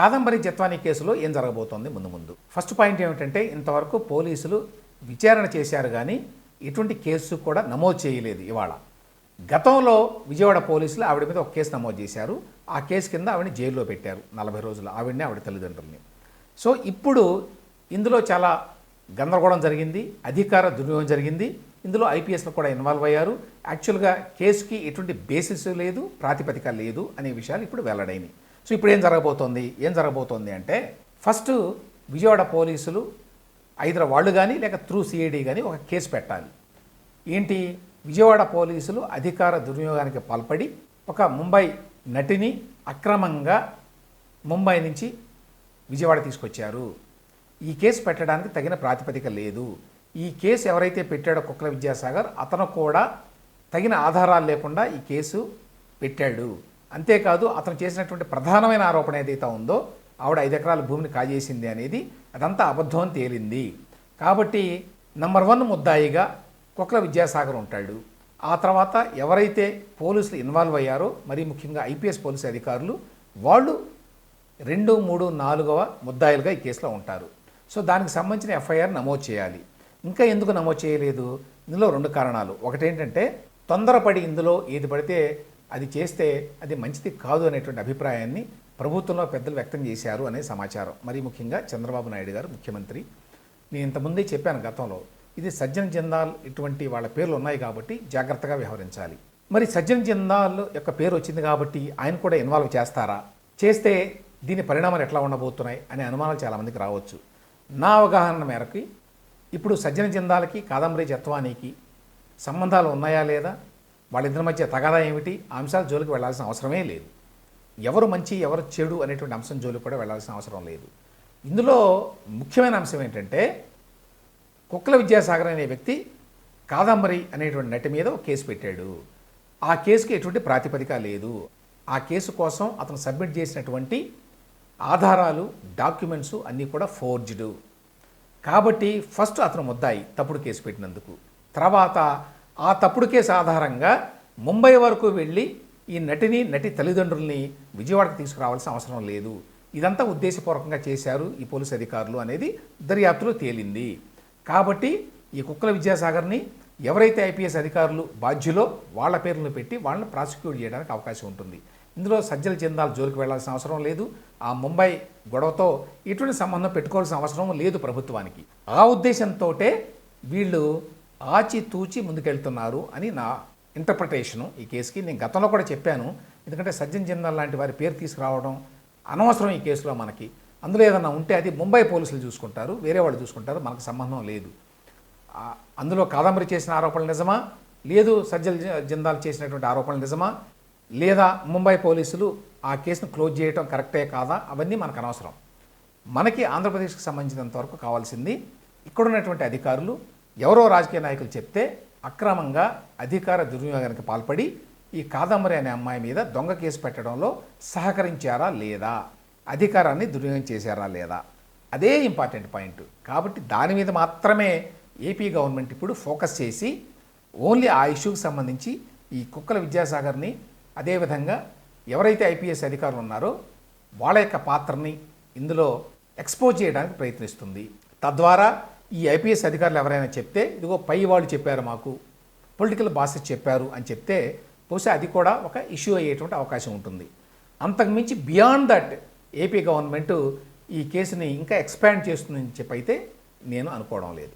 కాదంబరి జత్వానీ కేసులో ఏం జరగబోతోంది ముందు ముందు. ఫస్ట్ పాయింట్ ఏమిటంటే ఇంతవరకు పోలీసులు విచారణ చేశారు కానీ ఎటువంటి కేసు కూడా నమోదు చేయలేదు ఇవాళ. గతంలో విజయవాడ పోలీసులు ఆవిడ మీద ఒక కేసు నమోదు చేశారు. ఆ కేసు కింద ఆవిడని జైల్లో పెట్టారు నలభై రోజులు. ఆవిడని ఆవిడ తల్లిదండ్రుల్ని. సో ఇప్పుడు ఇందులో చాలా గందరగోళం జరిగింది అధికార దుర్వినియోగం జరిగింది. ఇందులో ఐపీఎస్లు కూడా ఇన్వాల్వ్ అయ్యారు. యాక్చువల్గా కేసుకి ఎటువంటి బేసిస్ లేదు ప్రాతిపదిక లేదు అనే విషయాలు ఇప్పుడు వెల్లడైనవి. సో ఇప్పుడు ఏం జరగబోతోంది? ఏం జరగబోతోంది అంటే ఫస్ట్ విజయవాడ పోలీసులు ఐదర వాళ్ళు కానీ లేక త్రూ సిఐడి కానీ ఒక కేసు పెట్టాలి. ఏంటి? విజయవాడ పోలీసులు అధికార దుర్వినియోగానికి పాల్పడి ఒక ముంబై నటిని అక్రమంగా ముంబై నుంచి విజయవాడ తీసుకొచ్చారు. ఈ కేసు పెట్టడానికి తగిన ప్రాతిపదిక లేదు. ఈ కేసు ఎవరైతే పెట్టాడో కుక్కల విద్యాసాగర్ అతను కూడా తగిన ఆధారాలు లేకుండా ఈ కేసు పెట్టాడు. అంతేకాదు అతను చేసినటువంటి ప్రధానమైన ఆరోపణ ఏదైతే ఉందో ఆవిడ ఐదు ఎకరాల భూమిని కాజేసింది అనేది అదంతా అబద్ధం అని తేలింది. కాబట్టి నంబర్ వన్ ముద్దాయిగా కుక్కల విద్యాసాగర్ ఉంటాడు. ఆ తర్వాత ఎవరైతే పోలీసులు ఇన్వాల్వ్ అయ్యారో మరీ ముఖ్యంగా ఐపీఎస్ పోలీసు అధికారులు వాళ్ళు రెండు మూడు నాలుగవ ముద్దాయిలుగా ఈ కేసులో ఉంటారు. సో దానికి సంబంధించిన ఎఫ్ఐఆర్ నమోదు చేయాలి. ఇంకా ఎందుకు నమోదు చేయలేదు? ఇందులో రెండు కారణాలు. ఒకటేంటంటే తొందరపడి ఇందులో ఏది పడితే అది చేస్తే అది మంచిది కాదు అనేటువంటి అభిప్రాయాన్ని ప్రభుత్వంలో పెద్దలు వ్యక్తం చేశారు అనే సమాచారం. మరి ముఖ్యంగా చంద్రబాబు నాయుడు గారు ముఖ్యమంత్రి. నేను ఇంతకుముందే చెప్పాను గతంలో ఇది సజ్జన్ జిందాల్ ఇటువంటి వాళ్ళ పేర్లు ఉన్నాయి కాబట్టి జాగ్రత్తగా వ్యవహరించాలి. మరి సజ్జన్ జిందాల్ యొక్క పేరు వచ్చింది కాబట్టి ఆయన కూడా ఇన్వాల్వ్ చేస్తారా? చేస్తే దీని పరిణామాలు ఎట్లా ఉండబోతున్నాయి అనే అనుమానాలు చాలామందికి రావచ్చు. నా అవగాహన మేరకు ఇప్పుడు సజ్జన జిందాలకి కాదంబరి జత్వానికి సంబంధాలు ఉన్నాయా లేదా? వాళ్ళిద్దరి మధ్య తగాదా ఏమిటి? అంశాలు అంశాల జోలికి వెళ్ళాల్సిన అవసరమే లేదు. ఎవరు మంచి ఎవరు చెడు అనేటువంటి అంశం జోలికి కూడా వెళ్ళాల్సిన అవసరం లేదు. ఇందులో ముఖ్యమైన అంశం ఏంటంటే కుక్కల విద్యాసాగర్ అనే వ్యక్తి కాదంబరి అనేటువంటి నటి మీద ఒక కేసు పెట్టాడు. ఆ కేసుకి ఎటువంటి ప్రాతిపదిక లేదు. ఆ కేసు కోసం అతను సబ్మిట్ చేసినటువంటి ఆధారాలు డాక్యుమెంట్స్ అన్నీ కూడా ఫోర్జ్డ్. కాబట్టి ఫస్ట్ అతను ముద్దాయి తప్పుడు కేసు పెట్టినందుకు. తర్వాత ఆ తప్పుడు కేసు ఆధారంగా ముంబై వరకు వెళ్ళి ఈ నటిని నటి తల్లిదండ్రుల్ని విజయవాడకు తీసుకురావాల్సిన అవసరం లేదు. ఇదంతా ఉద్దేశపూర్వకంగా చేశారు ఈ పోలీసు అధికారులు అనేది దర్యాప్తులో తేలింది. కాబట్టి ఈ కుక్కల విద్యాసాగర్ని ఎవరైతే ఐపీఎస్ అధికారులు బాధ్యులో వాళ్ళ పేర్లను పెట్టి వాళ్ళని ప్రాసిక్యూట్ చేయడానికి అవకాశం ఉంటుంది. ఇందులో సజ్జల చెందాలు జోలికి వెళ్ళాల్సిన అవసరం లేదు. ఆ ముంబై గొడవతో ఇటువంటి సంబంధం పెట్టుకోవాల్సిన అవసరం లేదు ప్రభుత్వానికి. ఆ ఉద్దేశంతో వీళ్ళు ఆచితూచి ముందుకెళ్తున్నారు అని నా ఇంటర్ప్రిటేషను ఈ కేసుకి నేను గతంలో కూడా చెప్పాను. ఎందుకంటే సజ్జన్ జిందాల్ లాంటి వారి పేరు తీసుకురావడం అనవసరం ఈ కేసులో మనకి. అందులో ఏదన్నా ఉంటే అది ముంబై పోలీసులు చూసుకుంటారు వేరే వాళ్ళు చూసుకుంటారు మనకు సంబంధం లేదు. అందులో కాదంబరి చేసిన ఆరోపణలు నిజమా? లేదు సజ్జల్ జిందాల్ చేసినటువంటి ఆరోపణలు నిజమా? లేదా ముంబై పోలీసులు ఆ కేసును క్లోజ్ చేయడం కరెక్టే కాదా? అవన్నీ మనకు అనవసరం. మనకి ఆంధ్రప్రదేశ్కి సంబంధించినంత వరకు కావాల్సింది ఇక్కడున్నటువంటి అధికారులు ఎవరో రాజకీయ నాయకులు చెప్తే అక్రమంగా అధికార దుర్వినియోగానికి పాల్పడి ఈ కాదంబరి అనే అమ్మాయి మీద దొంగ కేసు పెట్టడంలో సహకరించారా లేదా? అధికారాన్ని దుర్వినియోగం చేశారా లేదా? అదే ఇంపార్టెంట్ పాయింట్. కాబట్టి దాని మీద మాత్రమే ఏపీ గవర్నమెంట్ ఇప్పుడు ఫోకస్ చేసి ఓన్లీ ఆ ఇష్యూకి సంబంధించి ఈ కుక్కల విద్యాసాగర్ని అదేవిధంగా ఎవరైతే ఐపీఎస్ అధికారులు ఉన్నారో వాళ్ళ యొక్క పాత్రని ఇందులో ఎక్స్పోజ్ చేయడానికి ప్రయత్నిస్తుంది. తద్వారా ఈ ఐపీఎస్ అధికారులు ఎవరైనా చెప్తే ఇదిగో పై వాళ్ళు చెప్పారు మాకు పొలిటికల్ బాసెస్ చెప్పారు అని చెప్తే బహుశా అది కూడా ఒక ఇష్యూ అయ్యేటువంటి అవకాశం ఉంటుంది. అంతకుమించి బియాండ్ దట్ ఏపీ గవర్నమెంట్ ఈ కేసుని ఇంకా ఎక్స్పాండ్ చేస్తుందని చెప్పైతే నేను అనుకోవడం లేదు.